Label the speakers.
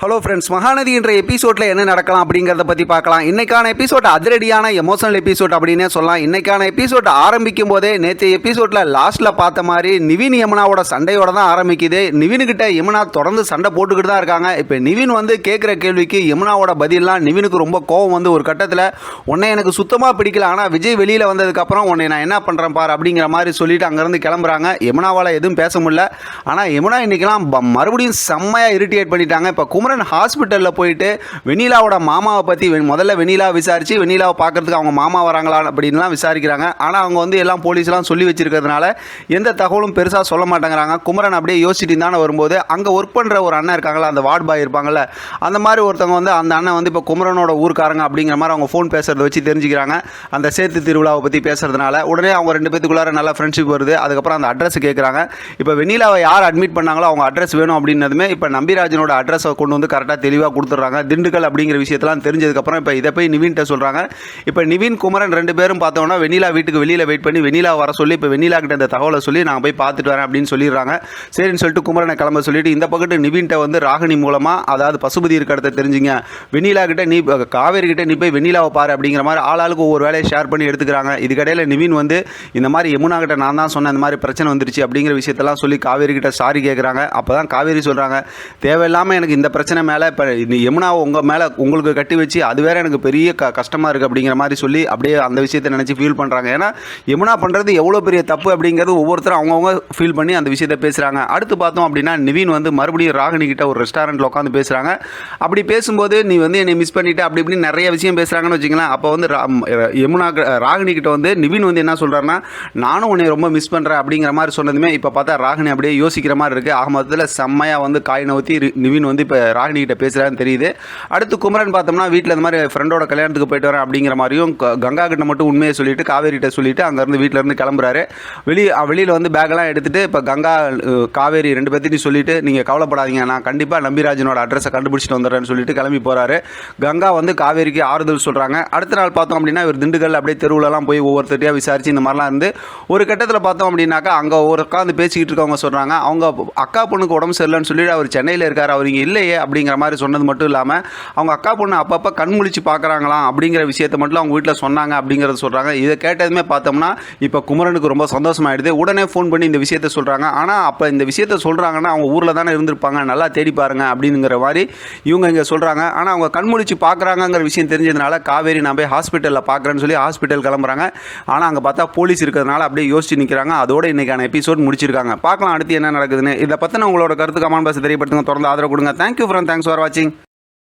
Speaker 1: Hello friends Mahanadi என்ற எபிசோட்ல என்ன நடக்கலாம் அப்படிங்கிறத பற்றி பார்க்கலாம். இன்னைக்கான எபிசோட் அதிரடியான எமோஷனல் எபிசோட் அப்படின்னே சொல்லலாம். இன்னைக்கான எபிசோட் ஆரம்பிக்கும் போதே நேற்று எபிசோட்ல லாஸ்ட்ல பார்த்த மாதிரி நிவின் யமுனாவோட சண்டையோட தான் ஆரம்பிக்குது. நிவினுக்கிட்ட யமுனா தொடர்ந்து சண்டை போட்டுக்கிட்டு தான் இருக்காங்க. இப்போ நிவின் வந்து கேட்குற கேள்விக்கு யமுனாவோட பதிலாம் நிவினுக்கு ரொம்ப கோவம் வந்து ஒரு கட்டத்தில் உன்னை எனக்கு சுத்தமாக பிடிக்கல. ஆனால் விஜய் வெளியில் வந்ததுக்கப்புறம் உன்னை நான் என்ன பண்ணுறேன் பார்? அப்படிங்கிற மாதிரி சொல்லிட்டு அங்கேருந்து கிளம்புறாங்க. யமுனாவால் எதுவும் பேச முடியல. ஆனால் யமுனா இன்னைக்கெல்லாம் மறுபடியும் செம்மையாக இரிட்டேட் பண்ணிட்டாங்க. இப்போ குமரன் ஹாஸ்பிட்டலில் போயிட்டு வெனிலாவோட மாமாவை பற்றி முதல்ல வெண்ணிலா விசாரித்து வெண்ணிலாவை பார்க்குறதுக்கு அவங்க மாமா வராங்களா அப்படின்லாம் விசாரிக்கிறாங்க. ஆனால் அவங்க வந்து எல்லாம் போலீஸ்லாம் சொல்லி வச்சிருக்கிறதுனால எந்த தகவலும் பெருசாக சொல்ல மாட்டேங்கிறாங்க. குமரன் அப்படியே யோசிச்சுட்டு தானே வரும்போது அங்கே ஒர்க் பண்ணுற ஒரு அண்ணன் இருக்காங்களா அந்த வார்டு பாய் இருப்பாங்கள்ல அந்த மாதிரி ஒருத்தவங்க வந்து அந்த அண்ணன் வந்து இப்போ குமரனோட ஊருக்காரங்க அப்படிங்கிற மாதிரி அவங்க ஃபோன் பேசுறத வச்சு தெரிஞ்சுக்கிறாங்க. அந்த சேர்த்து திருவிழாவை பற்றி பேசுறதுனால உடனே அவங்க ரெண்டு பேத்துக்குள்ளார நல்ல ஃப்ரெண்ட்ஷிப் வருது. அதுக்கப்புறம் அந்த அட்ரஸ் கேட்குறாங்க இப்போ வெண்ணிலாவை யார் அட்மிட் பண்ணாங்களோ அவங்க அட்ரஸ் வேணும் அப்படின்னதுமே இப்போ நம்பிராஜனோட அட்ரஸை கொண்டு வந்து கரெக்டாக தெளிவாக கொடுத்துட்றாங்க. திண்டுக்கல் அப்படிங்கிற விஷயத்தெல்லாம் தெரிஞ்சதுக்கப்புறம் இப்போ இதை போய் நிவின்கிட்ட சொல்கிறாங்க இப்போ நிவின் குமரன் ரெண்டு பேரும் பார்த்தோம்னா வெண்ணிலா வீட்டுக்கு வெளியில் வெயிட் பண்ணி வெண்ணிலா வர சொல்லி இப்போ வெண்ணிலா கிட்ட இந்த தகவலை சொல்லி நான் போய் பார்த்துட்டு வரேன் அப்படின்னு சொல்லிடுறாங்க. சரின்னு சொல்லிட்டு குமரனை கிளம்ப சொல்லிட்டு இந்த பக்கத்து நிவின்கிட்ட வந்து ராகினி மூலமாக அதாவது பசுபதி இருக்க இடத்த தெரிஞ்சுங்க. வெண்ணிலா கிட்ட நீ காவேரி கிட்ட நீ போய் வெண்ணிலாவை பாரு அப்படிங்கிற மாதிரி ஆளாளுக்கு ஒவ்வொரு வேலையை ஷேர் பண்ணி எடுத்துக்கிறாங்க. இதுக்கடையில் நிவின் வந்து இந்த மாதிரி யமுனா கிட்ட நான் தான் சொன்னேன் இந்த மாதிரி பிரச்சனை வந்துருச்சு அப்படிங்கிற விஷயத்தெல்லாம் சொல்லி காவேரி கிட்ட சாரி கேட்குறாங்க அப்போ தான் காவேரி சொல்கிறாங்க தேவையில்லாமல் எனக்கு இந்த பிரச்சனை பிரச்சனை மேலே இப்போ யமுனாவை உங்கள் மேலே உங்களுக்கு கட்டி வச்சு அது வேற எனக்கு பெரிய க கஷ்டமாக இருக்குது அப்படிங்கிற மாதிரி சொல்லி அப்படியே அந்த விஷயத்தை நினச்சி ஃபீல் பண்ணுறாங்க ஏன்னா யமுனா பண்ணுறது எவ்வளோ பெரிய தப்பு அப்படிங்கிறது ஒவ்வொருத்தரும் அவங்கவுங்க ஃபீல் பண்ணி அந்த விஷயத்தை பேசுகிறாங்க அடுத்து பார்த்தோம் அப்படின்னா நிவின் வந்து மறுபடியும் ராகினி கிட்ட ஒரு ரெஸ்டாரண்ட்டில் உட்காந்து பேசுகிறாங்க அப்படி பேசும்போது நீ வந்து என்னை மிஸ் பண்ணிவிட்டு அப்படி இப்படி நிறைய விஷயம் பேசுகிறாங்கன்னு வச்சுங்களேன் அப்போ வந்து யமுனா ராகினி கிட்ட வந்து நிவின் வந்து என்ன சொல்கிறாருன்னா நானும் உன்னை ரொம்ப மிஸ் பண்ணுறேன் அப்படிங்கிற மாதிரி சொன்னதுமே இப்போ பார்த்தா ராகினி அப்படியே யோசிக்கிற மாதிரி இருக்குது ஆக மொத்தத்தில் செம்மையாக வந்து காய் நவுத்தி ரி- நிவின் வந்து இப்போ ராகினி கிட்ட பேசுகிறான்னு தெரியுது. அடுத்து குமரன் பார்த்தோம்னா வீட்டில் இந்த மாதிரி ஃப்ரெண்டோட கல்யாணத்துக்கு போயிட்டு வரேன் அப்படிங்கிற மாதிரியும் கங்கா கிட்ட மட்டும் உண்மையை சொல்லிட்டு காவேரி கிட்ட சொல்லிட்டு அங்கேருந்து வீட்டில் இருந்து கிளம்புறாரு. வெளியே வெளியில் வந்து பேக்கெல்லாம் எடுத்துட்டு இப்போ கங்கா காவேரி ரெண்டு பேர்த்தையும் சொல்லிட்டு நீங்கள் கவலைப்படாதீங்க நான் கண்டிப்பாக நம்பிராஜனோட அட்ரஸை கண்டுபிடிச்சிட்டு வந்துடுறேன்னு சொல்லிட்டு கிளம்பி போகிறாரு கங்கா வந்து காவேரிக்கு ஆறுதல் சொல்கிறாங்க அடுத்த நாள் பார்த்தோம் அப்படின்னா இவர் திண்டுக்கல் அப்படியே தெருவுலலாம் போய் ஒவ்வொருத்தரையாக விசாரிச்சு இந்த மாதிரிலாம் இருந்து ஒரு கட்டத்தில் பார்த்தோம் அப்படின்னாக்கா அங்கே ஒரு உட்காந்து பேசிக்கிட்டு இருக்கவங்க சொல்கிறாங்க அவங்க அக்கா பொண்ணுக்கு உடம்பு சரியில்லைன்னு சொல்லிட்டு அவர் சென்னையில் இருக்கார். அவர் இங்கே இல்லையே அப்படிங்கிற மாதிரி சொன்னது மட்டும் இல்லாமல் அவங்க அக்கா பொண்ணு அப்பப்போ கண்முழிச்சு பார்க்குறாங்களாம் அப்படிங்கிற விஷயத்தை மட்டும் அவங்க வீட்டில் சொன்னாங்க அப்படிங்கிறத சொல்கிறாங்க இதை கேட்டதுமே பார்த்தோம்னா இப்போ குமரனுக்கு ரொம்ப சந்தோஷமாயிடுது. உடனே ஃபோன் பண்ணி இந்த விஷயத்த சொல்கிறாங்க ஆனால் அப்போ இந்த விஷயத்த சொல்கிறாங்கன்னா அவங்க ஊரில் தானே இருந்திருப்பாங்க. நல்லா தேடி பாருங்க அப்படிங்கிற மாதிரி இவங்க இங்கே சொல்கிறாங்க ஆனால் அவங்க கண்முழிச்சு பார்க்குறாங்கங்கிற விஷயம் தெரிஞ்சதுனால காவேரி நான் போய் ஹாஸ்பிட்டலில் பார்க்குறேன்னு சொல்லி ஹாஸ்பிட்டல் கிளம்புறாங்க. ஆனால் அங்கே பார்த்தா போலீஸ் இருக்கிறதுனால அப்படியே யோசிச்சு நிற்கிறாங்க அதோட இன்னைக்கான எபிசோட் முடிச்சிருக்காங்க. பார்க்கலாம் அடுத்து என்ன நடக்குதுன்னு. இதை பற்றின உங்களோட கருத்து கமான் பாக்ஸ் தெரியப்படுத்துங்க. தொடர்ந்து ஆதரவு கொடுங்க. தேங்க்யூ ஃப்ரெண்ட் தேங்க்ஸ் ஃபார் வாட்சிங்